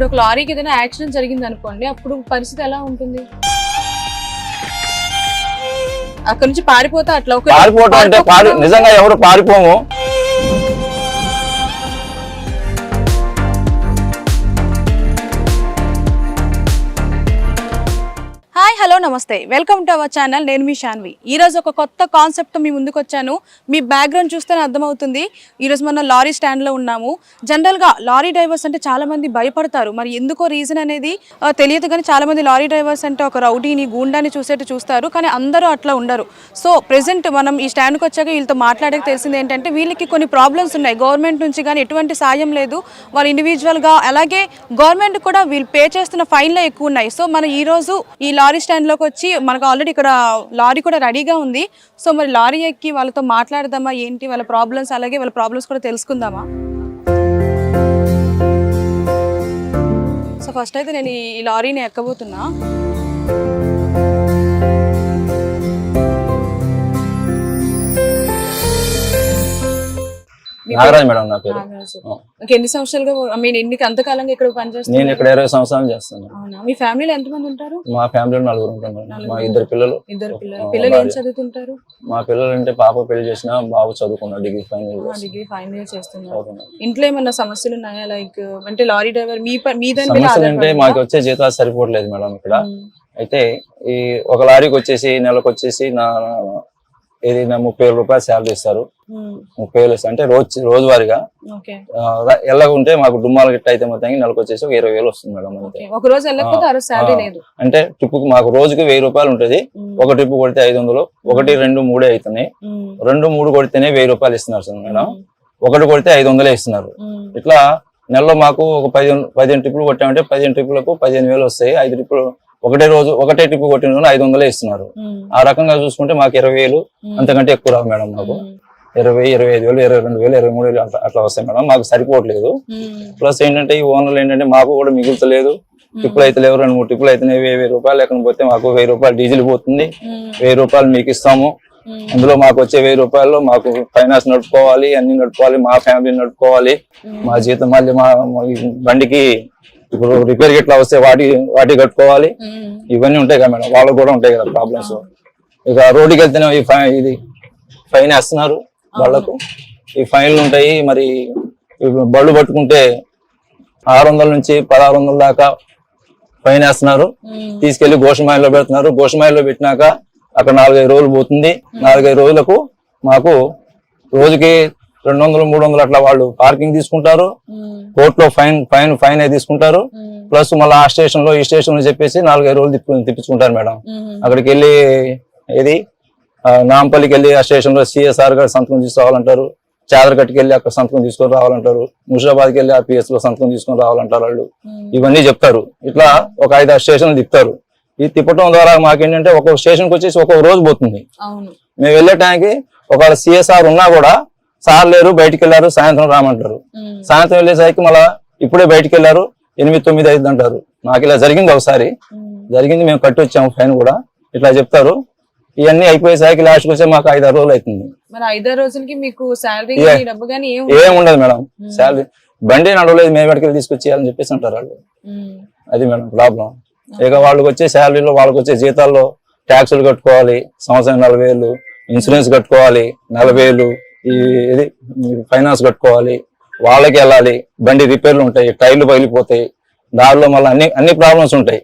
ఇప్పుడు ఒక లారీకి ఏదైనా యాక్సిడెంట్ జరిగింది అనుకోండి అప్పుడు పరిస్థితి ఎలా ఉంటుంది? అక్కడ నుంచి పారిపోతే అట్లా ఒక పారిపోవటం అంటే పారి నిజంగా ఎవరు పారిపోము. హలో నమస్తే. వెల్కమ్ టు అవర్ ఛానల్ నేను మీ షాన్వి. ఈ రోజు ఒక కొత్త కాన్సెప్ట్ మీ ముందుకు వచ్చాను. మీ బ్యాక్గ్రౌండ్ చూస్తేనే అర్థమవుతుంది. ఈ రోజు మనం లారీ స్టాండ్లో ఉన్నాము. జనరల్గా లారీ డ్రైవర్స్ అంటే చాలా మంది భయపడతారు. మరి ఎందుకో రీజన్ అనేది తెలియదు కానీ చాలా మంది లారీ డ్రైవర్స్ అంటే ఒక రౌడీని గూండాని చూసేట్టు చూస్తారు. కానీ అందరూ అట్లా ఉండరు. సో ప్రెసెంట్ మనం ఈ స్టాండ్కి వచ్చాక వీళ్ళతో మాట్లాడక తెలిసింది ఏంటంటే వీళ్ళకి కొన్ని ప్రాబ్లమ్స్ ఉన్నాయి. గవర్నమెంట్ నుంచి కానీ ఎటువంటి సాయం లేదు. వాళ్ళు ఇండివిజువల్గా అలాగే గవర్నమెంట్ కూడా వీళ్ళు పే చేస్తున్న ఫైన్లే ఎక్కువ ఉన్నాయి. సో మనం ఈ రోజు ఈ లారీ స్టాండ్ స్టాండ్లోకి వచ్చి మనకు ఆల్రెడీ ఇక్కడ లారీ కూడా రెడీగా ఉంది. సో మరి లారీ ఎక్కి వాళ్ళతో మాట్లాడదామా? ఏంటి వాళ్ళ ప్రాబ్లమ్స్ అలాగే వాళ్ళ ప్రాబ్లమ్స్ కూడా తెలుసుకుందామా? సో ఫస్ట్ అయితే నేను ఈ లారీని ఎక్కబోతున్నా. నాగరాజ్ మేడం నా పేరు. ఓకే, ఎన్ని సంవత్సరాలుగా ఐ మీన్ ఎన్ని అంతకాలంగా ఇక్కడ పనిచేస్తున్నారు? నేను ఇక్కడ ఇరవై సంవత్సరాలు చేస్తాను అవునా? మీ ఫ్యామిలీలో ఎంతమంది ఉంటారు? మా ఫ్యామిలీలో నలుగురు ఉంటాం. మా ఇద్దరు పిల్లలు. ఇద్దరు పిల్లలు. పిల్లలు ఏం. చదువుతుంటారు? మా పిల్లలు అంటే పాప పెళ్ళి చేసిన బాబు చదువుకున్నాడు degree final degree final year చేస్తున్నారు. ఇంట్లో ఏమన్నా సమస్యలు ఉన్నాయా? లైక్ అంటే లారీ డ్రైవర్ మీ మీ దాని మీద అంటే మాకు వచ్చే జీతాలు సరిపోవట్లేదు మేడం ఇక్కడ. అయితే ఈ ఒక లారీకి వచ్చేసి నెలకు వచ్చేసి నా నా ముప్పై వేల రూపాయలు శాలరీ ఇస్తారు. ముప్పై వేలు ఇస్తారు అంటే రోజు రోజువారీగా. ఉంటే మాకు డుమ్మాలు గిట్ట అయితే మొత్తం నెలకు వచ్చేసి ఒక ఇరవై వేలు వస్తుంది మేడం అంతే. ఒక రోజు అంటే ట్రిప్ మాకు రోజుకి వెయ్యి రూపాయలు ఉంటుంది. ఒక ట్రిప్ కొడితే ఐదు వందలు ఒకటి రెండు మూడే అవుతున్నాయి రెండు మూడు కొడితేనే వెయ్యి రూపాయలు ఇస్తున్నారు సార్ మేడం. ఒకటి కొడితే ఐదు వందలే ఇస్తున్నారు. ఇట్లా నెలలో మాకు ఒక పదిహేను పదిహేను ట్రిప్పులు కొట్టామంటే పదిహేను ట్రిప్పులకు పదిహేను వేలు వస్తాయి. ఐదు ట్రిప్పులు ఒకటే రోజు ఒకటే ట్రిప్ కొట్టిన రోజు ఐదు వందలే ఇస్తున్నారు. ఆ రకంగా చూసుకుంటే మాకు ఇరవై వేలు అంతకంటే ఎక్కువ రావు మేడం మాకు. ఇరవై ఇరవై ఐదు వేలు ఇరవై రెండు వేలు ఇరవై మూడు వేలు అట్లా వస్తాయి మేడం. మాకు సరిపోవట్లేదు. ప్లస్ ఏంటంటే ఈ ఓనర్లు ఏంటంటే మాకు కూడా మిగులుతలేదు. ట్రిప్పులు అయితే లేవు రెండు మూడు ట్రిప్పులు అయితే వెయ్యి రూపాయలు. ఎక్కడ పోతే మాకు వెయ్యి రూపాయలు డీజిల్ పోతుంది. వెయ్యి రూపాయలు మీకు ఇస్తాము. అందులో మాకు వచ్చే వెయ్యి రూపాయల్లో మాకు ఫైనాన్స్ నడుపుకోవాలి అన్ని నడుపుకోవాలి మా ఫ్యామిలీ నడుపుకోవాలి. మా జీతం మళ్ళీ మా బండికి ఇప్పుడు రిపేర్ గిట్లా వస్తే వాటి వాటి కట్టుకోవాలి. ఇవన్నీ ఉంటాయి కదా మేడం వాళ్ళకు కూడా ఉంటాయి కదా ప్రాబ్లమ్స్ ఇక రోడ్డుకి వెళ్తేనే ఈ ఫైన్ ఇది ఫైన్ వేస్తున్నారు వాళ్ళకు. ఈ ఫైన్లు ఉంటాయి మరి బళ్ళు పట్టుకుంటే ఆరు వందల నుంచి పదహారు వందల దాకా ఫైన్ వేస్తున్నారు. తీసుకెళ్ళి గోషమాయిలో పెడుతున్నారు. గోషమాయిలో పెట్టినాక అక్కడ నాలుగైదు రోజులు పోతుంది. నాలుగైదు రోజులకు మాకు రోజుకి రెండు వందలు మూడు వందలు అట్లా వాళ్ళు పార్కింగ్ తీసుకుంటారు. కోర్టులో ఫైన్ ఫైన్ ఫైన్ అయి తీసుకుంటారు ప్లస్ మళ్ళీ ఆ స్టేషన్లో ఈ స్టేషన్లో చెప్పేసి నాలుగైదు రోజులు తిప్పి తిప్పించుకుంటారు మేడం. అక్కడికి వెళ్ళి ఏది? నాంపల్లికి వెళ్ళి ఆ స్టేషన్లో సిఎస్ఆర్ గారు సంతకం తీసుకురావాలంటారు చాదరగట్టుకి వెళ్ళి అక్కడ సంతకం తీసుకొని రావాలంటారు. ముషాబాద్కి వెళ్ళి ఆ పిఎస్లో సంతకం తీసుకొని రావాలంటారు వాళ్ళు. ఇవన్నీ చెప్తారు. ఇట్లా ఒక ఐదు ఆరు స్టేషన్లు తిప్పుతారు. ఈ తిప్పటం ద్వారా మాకేంటంటే ఒక్కొక్క స్టేషన్కి వచ్చేసి ఒక్కొక్క రోజు పోతుంది. మేము వెళ్ళే టైంకి ఒకవేళ సిఎస్ఆర్ ఉన్నా కూడా సార్ లేరు బయటికి వెళ్ళారు సాయంత్రం రామంటారు. సాయంత్రం వెళ్ళేసరికి మళ్ళా ఇప్పుడే బయటికి వెళ్ళారు ఎనిమిది తొమ్మిది ఐదు అంటారు. నాకు ఇలా జరిగింది ఒకసారి. జరిగింది మేము కట్టి వచ్చాము ఫైన్ కూడా. ఇట్లా చెప్తారు. ఇవన్నీ అయిపోయేసరికి లాస్ట్కి వచ్చే మాకు ఐదారు రోజులు అవుతుంది. మరి ఐదో రోజులకి మీకు శాలరీ ఏ- ఉండదు. మేడం. శాలరీ బండి నడవలేదు మేము ఎక్కడికి తీసుకొచ్చేయాలని చెప్పేసి అంటారు వాళ్ళు. అది మేడం ప్రాబ్లం ఇక వాళ్ళకి వచ్చే శాలరీలో వాళ్ళకి వచ్చే జీతాల్లో ట్యాక్సులు కట్టుకోవాలి సంవత్సరం నలభై వేలు ఇన్సూరెన్స్ కట్టుకోవాలి నలభై వేలు ఈ ఇది ఫైనాన్స్ కట్టుకోవాలి వాళ్ళకి వెళ్ళాలి బండి రిపేర్లు ఉంటాయి టైర్లు పగిలిపోతాయి దారిలో మళ్ళీ అన్ని అన్ని ప్రాబ్లమ్స్ ఉంటాయి.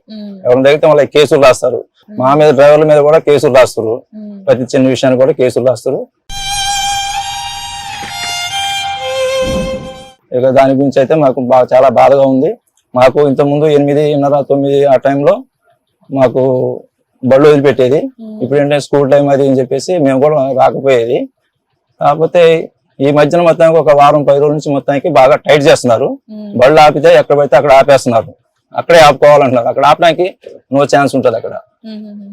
ఎవరిని తగ్గితే మళ్ళీ కేసులు రాస్తారు. మా మీద డ్రైవర్ల మీద కూడా కేసులు రాస్తారు. ప్రతి చిన్న విషయాన్ని కూడా కేసులు రాస్తారు. ఇక దాని గురించి అయితే మాకు చాలా బాధగా ఉంది. మాకు ఇంత ముందు ఎనిమిదిన్నర తొమ్మిది ఆ టైంలో మాకు బళ్ళు వదిలిపెట్టేది. ఇప్పుడు ఏంటంటే స్కూల్ టైం అది అని చెప్పేసి మేము కూడా రాకపోయేది. కాకపోతే ఈ మధ్యన మొత్తానికి ఒక వారం పది రోజుల నుంచి మొత్తానికి బాగా టైట్ చేస్తున్నారు. బళ్ళు ఆపితే ఎక్కడ పడితే అక్కడ ఆపేస్తున్నారు. అక్కడే ఆపుకోవాలంటున్నారు. అక్కడ ఆపడానికి నో ఛాన్స్ ఉంటుంది అక్కడ.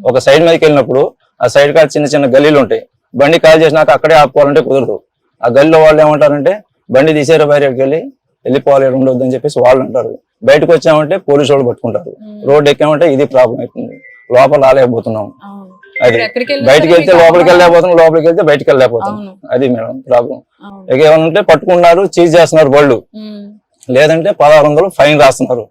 ఒక సైడ్ మీదకి వెళ్ళినప్పుడు ఆ సైడ్ కాడ చిన్న చిన్న గల్లీలు ఉంటాయి. బండి కాల్ చేసినాక అక్కడే ఆపుకోవాలంటే కుదరదు. ఆ గల్లీలో వాళ్ళు ఏమంటారంటే బండి తీసేరా బయటకు వెళ్ళి వెళ్ళిపోవాలి ఉండొద్దు అని చెప్పేసి వాళ్ళు అంటారు. బయటకు వచ్చామంటే పోలీసు వాళ్ళు పట్టుకుంటారు. రోడ్ ఎక్కామంటే ఇది ప్రాబ్లం అవుతుంది. లోపల రాలేకపోతున్నాం. అది బయటికి వెళ్తే లోపలికి వెళ్ళలేకపోతున్నాం లోపలికి వెళ్తే బయటికి వెళ్ళలేకపోతున్నాం. అవును. అది మేడం ప్రాబ్లం. ఇక ఏమైనా ఉంటే పట్టుకున్నారు చీజ్ చేస్తున్నారు బళ్ళు. లేదంటే పదహారు వందలు ఫైన్ రాస్తున్నారు.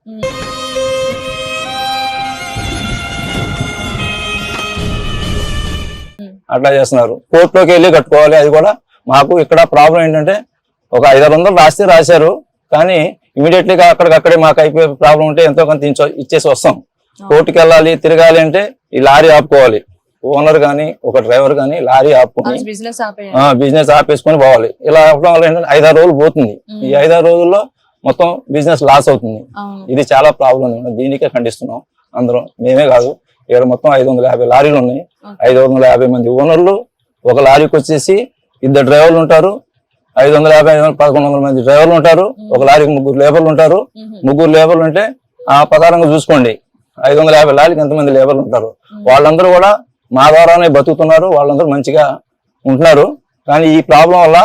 అట్లా చేస్తున్నారు. కోర్టులోకి వెళ్ళి కట్టుకోవాలి అది కూడా మాకు ఇక్కడ ప్రాబ్లం ఏంటంటే ఒక ఐదారు వందలు రాస్తే రాశారు కానీ ఇమీడియట్లీ గా అక్కడికక్కడే మాకు అయిపోయే ప్రాబ్లం ఉంటే ఎంతో కొంత ఇచ్చో- ఇచ్చేసి వస్తాం. కోర్టుకి వెళ్ళాలి తిరగాలి అంటే ఈ లారీ ఆపుకోవాలి. ఓనర్ గాని ఒక డ్రైవర్ గాని లారీ ఆపుకొని బిజినెస్ ఆపేసుకొని పోవాలి. ఇలా అవ్వడం వల్ల ఏంటంటే ఐదారు రోజులు పోతుంది. ఈ ఐదారు రోజుల్లో మొత్తం బిజినెస్ లాస్ అవుతుంది. ఇది చాలా ప్రాబ్లం దీనికే ఖండిస్తున్నాం. అందరం మేమే కాదు ఇక్కడ మొత్తం ఐదు వందల యాభై లారీలు ఉన్నాయి. ఐదు వందల యాభై మంది ఓనర్లు ఒక లారీకి వచ్చేసి ఇద్దరు డ్రైవర్లు ఉంటారు. ఐదు వందల యాభై ఐదు వందల పదకొండు వందల మంది డ్రైవర్లు ఉంటారు. ఒక లారీకి ముగ్గురు లేబర్లు ఉంటారు. ముగ్గురు లేబర్లు ఉంటే ఆ ప్రకారంగా చూసుకోండి. ఐదు వందల యాభై లారీకి ఎంతమంది లేబర్లు ఉంటారు. వాళ్ళందరూ కూడా మా ద్వారానే బతుకుతున్నారు వాళ్ళందరూ మంచిగా ఉంటున్నారు. కానీ ఈ ప్రాబ్లం వల్ల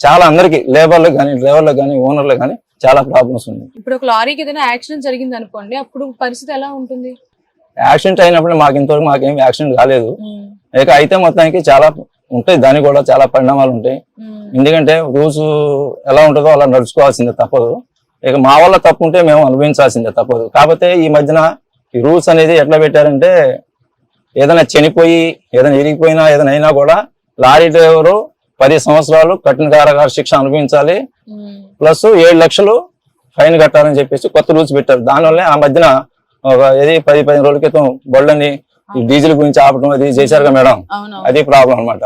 చాలా అందరికి లేబర్లకు కానీ డ్రైవర్లకు కానీ ఓనర్లకు కానీ చాలా ప్రాబ్లమ్స్ ఉంది ఇప్పుడు ఒక లారీకి ఏదైనా యాక్సిడెంట్ జరిగింది అనుకోండి అప్పుడు పరిస్థితి ఎలా ఉంటుంది? యాక్సిడెంట్ అయినప్పుడు మాకు ఇంతవరకు మాకేం యాక్సిడెంట్ కాలేదు. ఇక అయితే మొత్తానికి చాలా ఉంటాయి దానికి కూడా చాలా పరిణామాలు ఉంటాయి. ఎందుకంటే రూల్స్ ఎలా ఉంటుందో అలా నడుచుకోవాల్సిందే తప్పదు. ఇక మా వల్ల తప్పు ఉంటే మేము అనుభవించాల్సిందే తప్పదు. కాకపోతే ఈ మధ్యన ఈ రూల్స్ అనేది ఎట్లా పెట్టారంటే ఏదైనా చనిపోయి ఏదైనా ఇరిగిపోయినా ఏదైనా అయినా కూడా లారీ డ్రైవరు పది సంవత్సరాలు కఠిన కారాగార శిక్ష అనుభవించాలి. ప్లస్ ఏడు లక్షలు ఫైన్ కట్టాలని చెప్పేసి కొత్త రూల్స్ పెట్టారు. దానివల్లే ఆ మధ్యన ఒక ఏది పది పదిహేను రోజుల క్రితం బళ్ళని డీజిల్ గురించి ఆపడం అది చేశారుగా మేడం. అది ప్రాబ్లం అన్నమాట.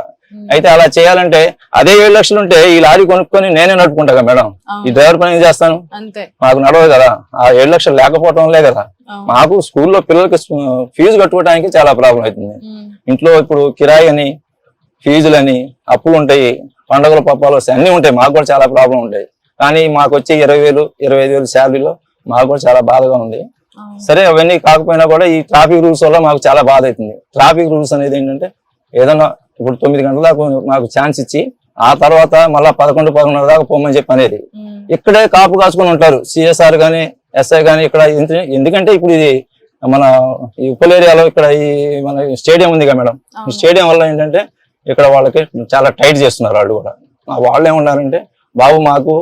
అయితే అలా చేయాలంటే అదే ఏడు లక్షలు ఉంటే ఈ లారీ కొనుక్కొని నేనే నడుపుకుంటా కదా మేడం. ఈ అవును. డ్రైవర్ పని ఏం చేస్తాను? మాకు నడవదు కదా. ఆ ఏడు లక్షలు లేకపోవడం వల్లే కదా. అవును. మాకు స్కూల్లో పిల్లలకి ఫీజు కట్టుకోవడానికి చాలా ప్రాబ్లం అవుతుంది. ఉమ్. ఇంట్లో ఇప్పుడు కిరాయి అని ఫీజులని అప్పులు ఉంటాయి పండుగల పప్పాలు వస్తాయి అన్ని ఉంటాయి. మాకు కూడా చాలా ప్రాబ్లం ఉంటాయి. కానీ మాకు వచ్చే ఇరవై వేలు ఇరవై ఐదు వేలు శాలరీలో మాకు కూడా చాలా బాధగా ఉంది. అవును. సరే అవన్నీ కాకపోయినా కూడా ఈ ట్రాఫిక్ రూల్స్ వల్ల మాకు చాలా బాధ అవుతుంది. ట్రాఫిక్ రూల్స్ అనేది ఏంటంటే ఏదైనా ఇప్పుడు తొమ్మిది గంటల దాకా మాకు ఛాన్స్ ఇచ్చి ఆ తర్వాత మళ్ళా పదకొండు పదకొండున్నర దాకా పోమని చెప్పి అనేది. ఇక్కడే కాపు కాసుకొని ఉంటారు. సిఎస్ఆర్ గానీ ఎస్ఐ గానీ ఇక్కడ ఎందు- ఎందుకంటే ఇప్పుడు ఇది మన ఈ ఉప్పల్ ఏరియాలో ఇక్కడ ఈ మన స్టేడియం ఉంది కదా మేడం. ఈ. స్టేడియం వల్ల ఏంటంటే ఇక్కడ వాళ్ళకి చాలా టైట్ చేస్తున్నారు వాళ్ళు కూడా. వాళ్ళు ఏమన్నారంటే బాబు మాకు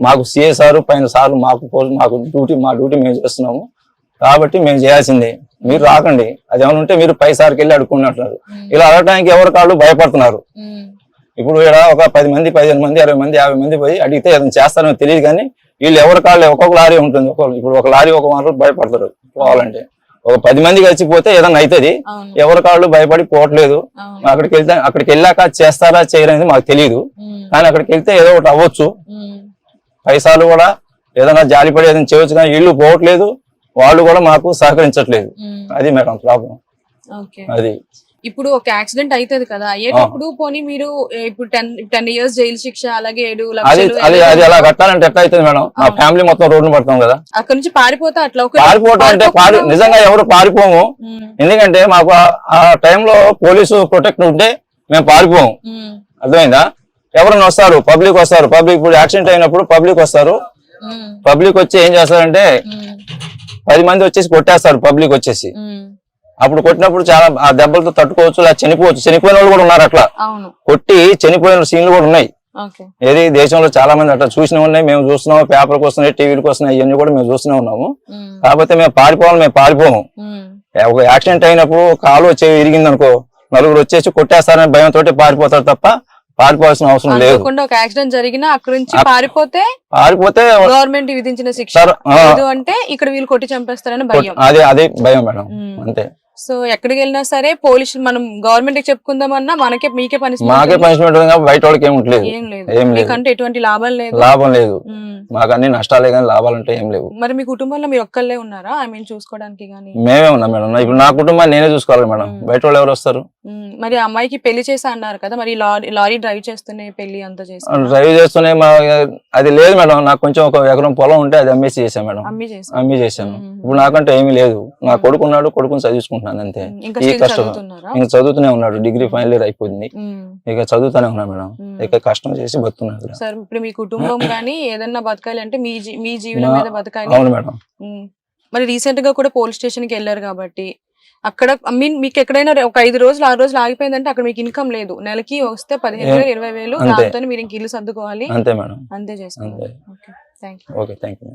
మాకు సిఎస్ఆర్ పైన సార్లు మాకు మాకు డ్యూటీ మా డ్యూటీ మేము చేస్తున్నాము. కాబట్టి మేము చేయాల్సిందే మీరు రాకండి. అది ఏమైనా ఉంటే మీరు పై సార్కి వెళ్ళి అడుక్కున్నట్టున్నారు ఉమ్. ఇలా అడగడానికి ఎవరి కాళ్ళు భయపడుతున్నారు. ఇప్పుడు ఇక్కడ ఒక పది మంది పదిహేను మంది అరవై మంది యాభై మంది పోయి అడిగితే ఏదైనా చేస్తారో తెలియదు కానీ వీళ్ళు ఎవరి కాళ్ళు ఒక్కొక్క లారీ ఉంటుంది. ఒక్కొక్క ఇప్పుడు ఒక లారీ ఒక వనరు భయపడతారు పోవాలంటే. ఒక పది మంది కలిసి పోతే ఏదైనా అవుతుంది ఎవరి కాళ్ళు భయపడి పోవట్లేదు. అక్కడికి వెళ్తే అక్కడికి వెళ్ళాక చేస్తారా చేయరనేది మాకు తెలియదు. కానీ అక్కడికి వెళ్తే ఏదో ఒకటి అవ్వచ్చు. పైసలు కూడా ఏదైనా జాలిపడి ఏదైనా చేయొచ్చు కానీ ఇల్లు పోవట్లేదు. వాళ్ళు కూడా మాకు సహకరించట్లేదు. అది మేడం ప్రాబ్లం అది ఇప్పుడు ఒక యాక్సిడెంట్ అవుతుంది కదా అయ్యేటప్పుడు పోనీ మీరు ఇప్పుడు టెన్ టెన్ ఇయర్స్ జైలు శిక్ష అలాగే ఏడు అది అది అలా కట్టాలంటే ఎట్లా అవుతుంది మేడం మా. ఫ్యామిలీ మొత్తం రోడ్డు పడతాం కదా అక్కడ నుంచి పారిపోతే అట్లా ఒక పారిపోవటం అంటే పారి నిజంగా ఎవరు పారిపోము. ఎందుకంటే మాకు ఆ- టైంలో పోలీసు ప్రొటెక్ట్ ఉంటే మేము పారిపోము. అర్థమైందా ఎవరైనా వస్తారు పబ్లిక్ వస్తారు పబ్లిక్ ఇప్పుడు యాక్సిడెంట్ అయినప్పుడు పబ్లిక్ వస్తారు. పబ్లిక్ వచ్చి ఏం చేస్తారంటే. పది మంది వచ్చేసి కొట్టేస్తారు పబ్లిక్ వచ్చేసి. అప్పుడు కొట్టినప్పుడు చాలా ఆ దెబ్బలతో తట్టుకోవచ్చు లేదా చనిపోవచ్చు. చనిపోయిన వాళ్ళు కూడా ఉన్నారు అట్లా. కొట్టి చనిపోయిన సీన్లు కూడా ఉన్నాయి. ఏది దేశంలో చాలా మంది అట్లా చూసిన ఉన్నాయి మేము చూస్తున్నాము పేపర్కి వస్తున్నాయి టీవీలకు వస్తున్నాయి ఇవన్నీ కూడా మేము చూస్తూనే ఉన్నాము. కాకపోతే మేము పారిపోవాలి మేము పారిపోము. ఒక యాక్సిడెంట్ అయినప్పుడు కాలు చెవి ఇరిగింది అనుకో నలుగురు వచ్చేసి కొట్టేస్తారని భయంతో పారిపోతారు తప్ప పారిపోవాల్సిన అవసరం లేదు. ఒక యాక్సిడెంట్ జరిగినా అక్కడ నుంచి పారిపోతే పారిపోతే గవర్నమెంట్ విధించిన శిక్ష. అంటే ఇక్కడ వీళ్ళు కొట్టి చంపేస్తారని భయం. అదే అదే భయం మేడం. అంతే. సో ఎక్కడికి వెళ్ళినా సరే పోలీసులు మనం గవర్నమెంట్కి చెప్పుకుందామన్నా మనకే మీకే మాకే పనిష్మెంట్ పనిష్మెంట్ ఉంది కాబట్టి బయట వాళ్ళకి ఉండలేదు ఏం లేదు. మీకంటే ఎటువంటి లాభం లేదు. లాభం లేదు. మాకు అన్ని నష్టాలే కానీ లాభాలంటే ఏం లేవు. మరి మీ కుటుంబంలో మీరు ఒక్కళ్ళే ఉన్నారా? ఐ మీన్ చూసుకోవడానికి గానీ మేమే ఉన్నాం మేడం. ఇప్పుడు నా కుటుంబాన్ని నేనే చూసుకోవాలి మేడం. బయట వాళ్ళు ఎవరు వస్తారు? మరి అమ్మాయికి పెళ్ళి చేసా అన్నారు కదా మరి లారీ లారీ డ్రైవ్ చేస్తూనే పెళ్ళి అంతా చేసి డ్రైవ్ చేస్తూనే మా అది లేదు మేడం. నాకు కొంచెం ఒక ఎకరం పొలం ఉంటే అది అమ్మేసి చేశాను మేడం. అమ్మి చేశాను. ఇప్పుడు నాకంటే ఏమీ లేదు. నా కొడుకు ఉన్నాడు కొడుకుని చదివించుకుంటున్నాను. అంతే. ఇంకా ఈ కష్టం ఇంకా చదువుతూనే ఉన్నాడు. డిగ్రీ ఫైనల్ ఇయర్ అయిపోయింది. ఇక చదువుతూనే ఉన్నా మేడం. ఇక కష్టం చేసి బతున్నాడు సార్ ఇప్పుడు మీ కుటుంబం కానీ ఏదన్నా బతకాలి అంటే మీ మీ జీవనం మీద బతకాలి. అవును మేడం. మరి రీసెంట్గా కూడా పోలీస్ స్టేషన్కి వెళ్ళారు కాబట్టి అక్కడ మీన్ మీకు ఎక్కడైనా ఒక ఐదు రోజులు ఆరు రోజులు ఆగిపోయిందంటే అక్కడ మీకు ఇన్కమ్ లేదు. నెలకి వస్తే పదిహేను వేలు ఇరవై వేలు అంతే. దాంతో మీరు ఇంక ఇల్లు సర్దుకోవాలి. అంతే మేడం. అంతే అంతే. You okay thank you